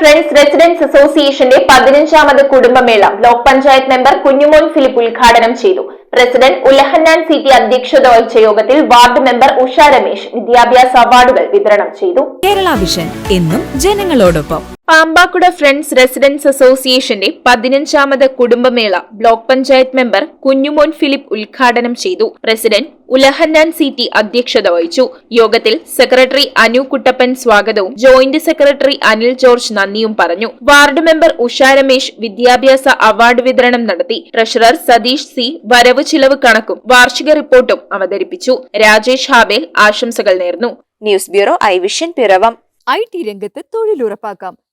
Friends residence അസോസിയേഷന്റെ പതിനഞ്ചാമത് കുടുംബമേള block panchayat member Kunjumon Philip ഉദ്ഘാടനം ചെയ്തു. പ്രസിഡന്റ് ഉലഹന്നാൻ സി ടി അധ്യക്ഷത വഹിച്ച യോഗത്തിൽ വാർഡ് മെമ്പർ ഉഷ രമേശ് വിദ്യാഭ്യാസ അവാർഡുകൾ വിതരണം ചെയ്തു. കേരള വിഷൻ എന്നും ജനങ്ങളോടൊപ്പം. പാമ്പാക്കുട ഫ്രണ്ട്സ് റെസിഡൻസ് അസോസിയേഷന്റെ പതിനഞ്ചാമത് കുടുംബമേള block panchayat member Kunjumon Philip ഉദ്ഘാടനം ചെയ്തു. പ്രസിഡന്റ് ഉലഹന്നാൻ സി ടി അധ്യക്ഷത വഹിച്ചു. യോഗത്തിൽ സെക്രട്ടറി അനു കുട്ടപ്പൻ സ്വാഗതവും ജോയിന്റ് സെക്രട്ടറി അനിൽ ജോർജ് നന്ദിയും പറഞ്ഞു. വാർഡ് മെമ്പർ ഉഷ രമേശ് വിദ്യാഭ്യാസ അവാർഡ് വിതരണം നടത്തി. ട്രഷറർ സതീഷ് സി വരവ് ചിലവ് കണക്കും വാർഷിക റിപ്പോർട്ടും അവതരിപ്പിച്ചു. രാജേഷ് ഹാബേൽ ആശംസകൾ നേർന്നു. News bureau I vision Piravom. I T രംഗത്ത് തൊഴിലുറപ്പാക്കാം.